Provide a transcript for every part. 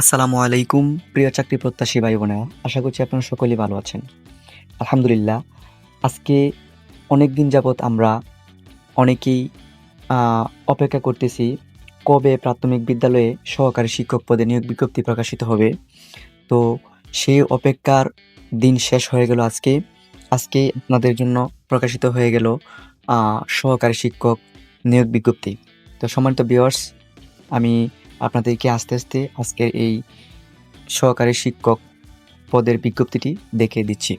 আসসালামু আলাইকুম, প্রিয় চাকরি প্রত্যাশী ভাই বোনেরা আশা করছি আপনারা সকলেই ভালো আছেন। আলহামদুলিল্লাহ, আজকে অনেক দিন যাবৎ আমরা অনেকেই অপেক্ষা করতেছি কবে প্রাথমিক বিদ্যালয়ে সহকারী শিক্ষক পদে নিয়োগ বিজ্ঞপ্তি প্রকাশিত হবে। তো সেই অপেক্ষার দিন শেষ হয়ে গেল আজকে। আজকে আপনাদের জন্য প্রকাশিত হয়ে গেল সহকারী শিক্ষক নিয়োগ বিজ্ঞপ্তি। তো সম্মানিত বিয়ার্স আমি আপনাদেরকে আস্তে আস্তে আজকের এই সহকারী শিক্ষক পদের বিজ্ঞপ্তিটি দেখে দিচ্ছি।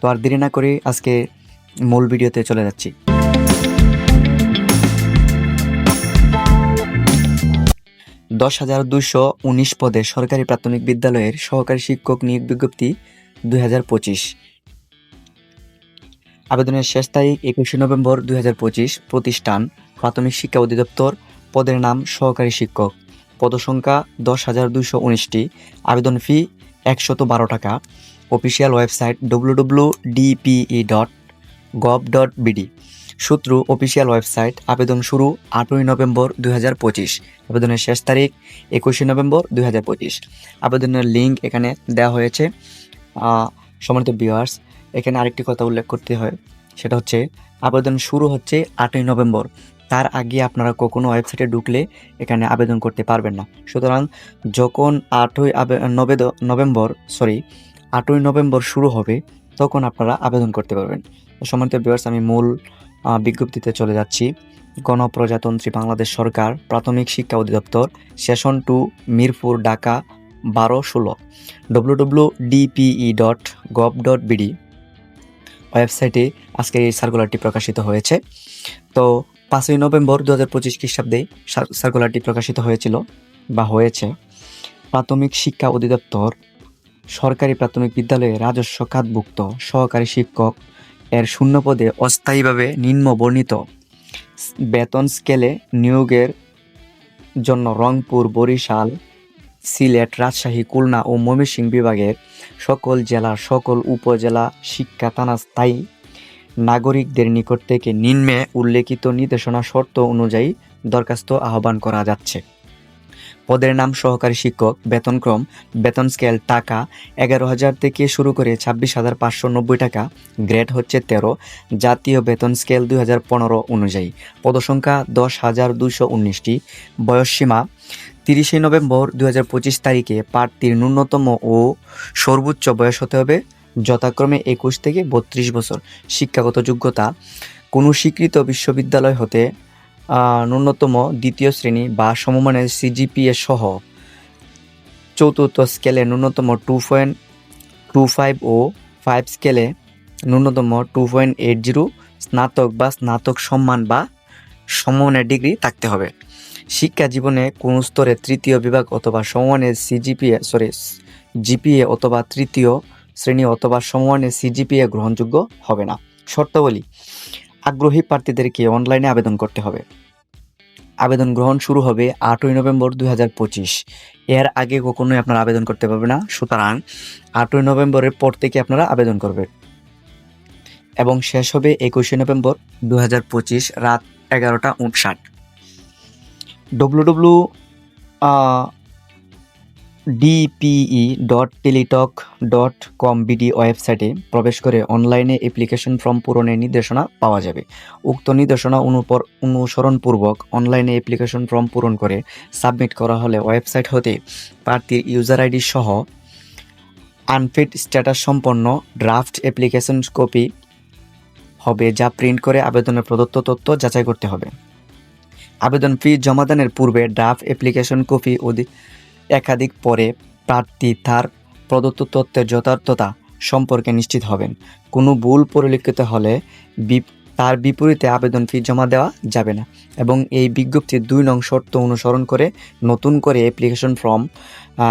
তো আর দেরি না করে আজকে মূল ভিডিওতে চলে যাচ্ছি। দশ হাজার দুশো উনিশ পদে সরকারি প্রাথমিক বিদ্যালয়ের সহকারী শিক্ষক নিয়োগ বিজ্ঞপ্তি দুই হাজার পঁচিশ। আবেদনের শেষ তারিখ একুশে নভেম্বর দুই হাজার পঁচিশ। প্রতিষ্ঠান প্রাথমিক শিক্ষা অধিদপ্তর। পদের নাম সহকারী শিক্ষক। পদসংখ্যা দশ হাজার দুইশো উনিশটি আবেদন ফি একশত বারো টাকা official website W DPE dot gov dot BD সূত্র অফিসিয়াল ওয়েবসাইট আবেদন শুরু আটই নভেম্বর দুই হাজার পঁচিশ আবেদনের শেষ তারিখ একুশে নভেম্বর দুই হাজার পঁচিশ। আবেদনের লিঙ্ক এখানে দেওয়া হয়েছে। আহ, সম্মানিত এখানে আরেকটি কথা উল্লেখ করতে হয় সেটা হচ্ছে আবেদন শুরু হচ্ছে আটই নভেম্বর। তার আগে আপনারা কখনো ওয়েবসাইটে ঢুকলে এখানে আবেদন করতে পারবেন না। সুতরাং যখন আটই নভেম্বর সরি আটই নভেম্বর শুরু হবে, তখন আপনারা আবেদন করতে পারবেন। সম্মানিত ভিউয়ার্স আমি মূল বিজ্ঞপ্তিতে চলে যাচ্ছি। গণপ্রজাতন্ত্রী বাংলাদেশ সরকার, প্রাথমিক শিক্ষা অধিদপ্তর সেশন টু মিরপুর, ঢাকা, বারো ষোলো। W W DPE dot gov dot BD ওয়েবসাইটে আজকের এই সার্কুলারটি প্রকাশিত হয়েছে। তো পাঁচই নভেম্বর দু হাজার পঁচিশ খ্রিস্টাব্দে সার্কুলারটি প্রকাশিত হয়েছিল বা হয়েছে। প্রাথমিক শিক্ষা অধিদপ্তর, সরকারি প্রাথমিক বিদ্যালয়ে রাজস্ব খাতভুক্ত সহকারী শিক্ষক এর শূন্য পদে অস্থায়ীভাবে নিম্ন বর্ণিত বেতন স্কেলে নিয়োগের জন্য রংপুর, বরিশাল, সিলেট, রাজশাহী, খুলনা ও ময়মনসিংহ বিভাগের সকল জেলার সকল উপজেলা শিক্ষা থানা স্থায়ী নাগরিকদের নিকট থেকে নিম্নে উল্লেখিত নির্দেশনা শর্ত অনুযায়ী দরখাস্ত আহ্বান করা যাচ্ছে। পদের নাম সহকারী শিক্ষক, বেতনক্রম, বেতন স্কেল, টাকা এগারো হাজার থেকে শুরু করে ছাব্বিশ হাজার পাঁচশো নব্বই টাকা, গ্রেড হচ্ছে তেরো, জাতীয় বেতন স্কেল দুই হাজার পনেরো অনুযায়ী। পদসংখ্যা দশ হাজার দুশো উনিশটি। বয়সসীমা তিরিশে নভেম্বর দু হাজার পঁচিশ তারিখে প্রার্থীর ন্যূনতম ও সর্বোচ্চ বয়স হতে হবে যথাক্রমে একুশ থেকে বত্রিশ বছর শিক্ষাগত যোগ্যতা। কোনো স্বীকৃত বিশ্ববিদ্যালয় হতে ন্যূনতম দ্বিতীয় শ্রেণি বা সমমানের সিজিপিএ সহ চতুর্থ স্কেলে ন্যূনতম টু পয়েন্ট টু ফাইভ ও ফাইভ স্কেলে ন্যূনতম টু পয়েন্ট এইট জিরো স্নাতক বা স্নাতক সম্মান বা সমমানের ডিগ্রি থাকতে হবে। শিক্ষা জীবনে কোনো স্তরে তৃতীয় বিভাগ অথবা সমমানের সিজিপিএ সরি জিপিএ অথবা তৃতীয় শ্রেণি অথবা সমমানের সিজিপিএ গ্রহণযোগ্য হবে না। শর্তাবলী, আগ্রহী প্রার্থীদেরকে অনলাইনে আবেদন করতে হবে। আবেদন গ্রহণ শুরু হবে আটই নভেম্বর দুই হাজার পঁচিশ। এর আগে কখনোই আপনারা আবেদন করতে পারবেন না। সুতরাং আটই নভেম্বরের পর থেকে আপনারা আবেদন করবেন। এবং শেষ হবে একুশে নভেম্বর দু হাজার পঁচিশ রাত এগারোটা উনষাট W W DPE dot Teletalk dot com BD ওয়েবসাইটে প্রবেশ করে অনলাইনে অ্যাপ্লিকেশন ফর্ম পূরণের নির্দেশনা পাওয়া যাবে। উক্ত নির্দেশনা অনুপর অনুসরণপূর্বক অনলাইনে অ্যাপ্লিকেশন ফর্ম পূরণ করে সাবমিট করা হলে ওয়েবসাইট হতে প্রার্থীর ইউজার আইডি সহ আনফিট স্ট্যাটাস সম্পন্ন ড্রাফট অ্যাপ্লিকেশন কপি হবে যা প্রিন্ট করে আবেদনের প্রদত্ত তথ্য যাচাই করতে হবে। আবেদন ফি জমাদানের পূর্বে ড্রাফট অ্যাপ্লিকেশন কপি অধি- একাধিক পরে প্রার্থী তার প্রদত্ত তথ্যের যথার্থতা সম্পর্কে নিশ্চিত হবেন। কোনো ভুল পরিলক্ষিত হলে তার বিপরীতে আবেদন ফি জমা দেওয়া যাবে না এবং এই বিজ্ঞপ্তির দুই নং শর্ত অনুসরণ করে নতুন করে অ্যাপ্লিকেশন ফর্ম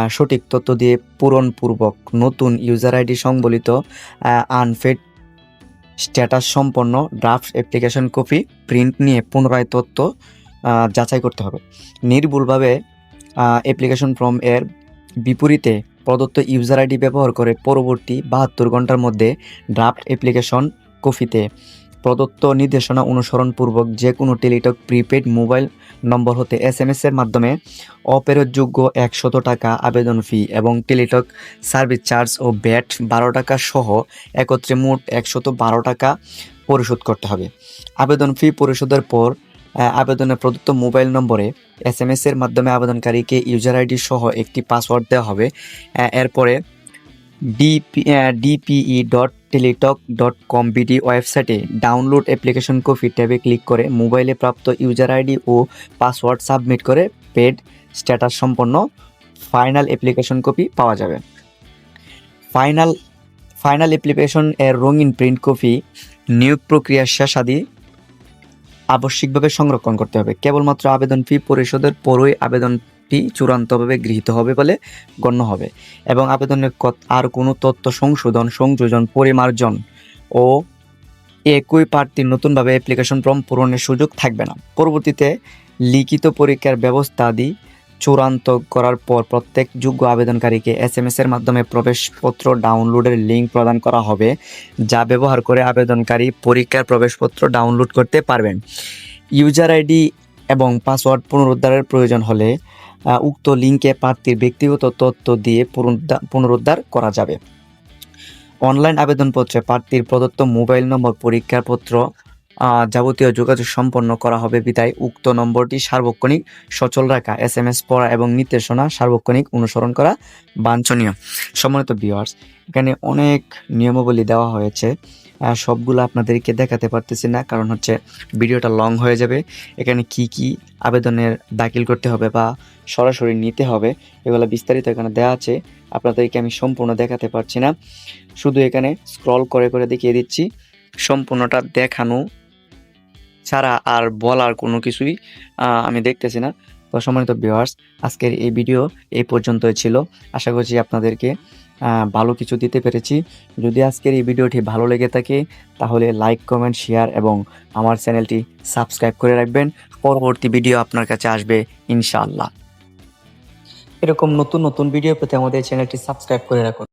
সঠিক তথ্য দিয়ে পূরণপূর্বক নতুন ইউজার আইডি সংবলিত আনফেড স্ট্যাটাস সম্পন্ন ড্রাফট অ্যাপ্লিকেশন কপি প্রিন্ট নিয়ে পুনরায় তথ্য যাচাই করতে হবে। নির্ভুলভাবে অ্যাপ্লিকেশন ফর্ম এর বিপরীতে প্রদত্ত ইউজার আইডি ব্যবহার করে পরবর্তী বাহাত্তর ঘণ্টার মধ্যে ড্রাফট অ্যাপ্লিকেশন কপিতে প্রদত্ত নির্দেশনা অনুসরণপূর্বক যে কোনো টেলিটক প্রিপেড মোবাইল নম্বর হতে এস এম এর মাধ্যমে অপেরোধযোগ্য একশত টাকা আবেদন ফি এবং টেলিটক সার্ভিস চার্জ ও ব্যাট বারো টাকা সহ একত্রে মোট একশত বারো টাকা পরিশোধ করতে হবে। আবেদন ফি পরিশোধের পর আহ, আবেদনের প্রদত্ত মোবাইল নম্বরে এস এম এর মাধ্যমে আবেদনকারীকে ইউজার আইডি সহ একটি পাসওয়ার্ড দেওয়া হবে। এরপরে DP DPE dot Teletalk dot com BD ওয়েবসাইটে ডাউনলোড অ্যাপ্লিকেশন কপি ট্যাবে ক্লিক করে মোবাইলে প্রাপ্ত ইউজার আইডি ও পাসওয়ার্ড সাবমিট করে পেড স্ট্যাটাস সম্পন্ন ফাইনাল অ্যাপ্লিকেশন কপি পাওয়া যাবে। ফাইনাল ফাইনাল অ্যাপ্লিকেশন এর রঙিন প্রিন্ট কপি নিয়োগ প্রক্রিয়ার শেষাদি আবশ্যিকভাবে সংরক্ষণ করতে হবে। কেবলমাত্র আবেদন ফি পরিশোধের পরই আবেদন ফি চূড়ান্তভাবে গৃহীত হবে বলে গণ্য হবে এবং আবেদনের আর কোনো তথ্য সংশোধন, সংযোজন, পরিমার্জন ও একই প্রার্থীর নতুনভাবে অ্যাপ্লিকেশন ফর্ম পূরণের সুযোগ থাকবে না। পরবর্তীতে লিখিত পরীক্ষার ব্যবস্থা আদি চূড়ান্ত করার পর প্রত্যেক যোগ্য আবেদনকারীকে এস এম এর মাধ্যমে প্রবেশপত্র ডাউনলোডের লিঙ্ক প্রদান করা হবে, যা ব্যবহার করে আবেদনকারী পরীক্ষার প্রবেশপত্র ডাউনলোড করতে পারবেন। ইউজার আইডি এবং পাসওয়ার্ড পুনরুদ্ধারের প্রয়োজন হলে উক্ত লিঙ্কে প্রার্থীর ব্যক্তিগত তথ্য দিয়ে পুনরুদ্ধা- পুনরুদ্ধার করা যাবে। অনলাইন আবেদনপত্রে প্রার্থীর প্রদত্ত মোবাইল নম্বর পরীক্ষাপত্র যাবতীয় যোগাযোগ সম্পন্ন করা হবে। বিদায়। উক্ত নম্বরটি সার্বক্ষণিক, সচল রাখা, এস এম এস পড়া এবং নির্দেশনা সার্বক্ষণিক অনুসরণ করা বাঞ্ছনীয়। সম্মানিত ভিউয়ার্স এখানে অনেক নিয়মাবলী দেওয়া হয়েছে। সবগুলো আপনাদেরকে দেখাতে পারতেছি না, কারণ হচ্ছে ভিডিওটা লং হয়ে যাবে। এখানে কি কি আবেদনের দাখিল করতে হবে বা সরাসরি নিতে হবে, এগুলো বিস্তারিত এখানে দেওয়া আছে। আপনাদেরকে আমি সম্পূর্ণ দেখাতে পারছি না। শুধু এখানে স্ক্রল করে করে দেখিয়ে দিচ্ছি। সম্পূর্ণটা দেখানো ছাড়া আর বলার কোনো কিছুই আমি দেখতেছি না। তো সম্মানিত ভিউয়ার্স আজকের এই ভিডিও এই পর্যন্তই ছিল। আশা করছি আপনাদেরকে ভালো কিছু দিতে পেরেছি। যদি আজকের এই ভিডিওটি ভালো লেগে থাকে, তাহলে লাইক কমেন্ট শেয়ার এবং আমার চ্যানেলটি সাবস্ক্রাইব করে রাখবেন। পরবর্তী ভিডিও আপনার কাছে আসবে, ইনশাআল্লাহ। এরকম নতুন নতুন ভিডিও পেতে আমাদের চ্যানেলটি সাবস্ক্রাইব করে রাখুন।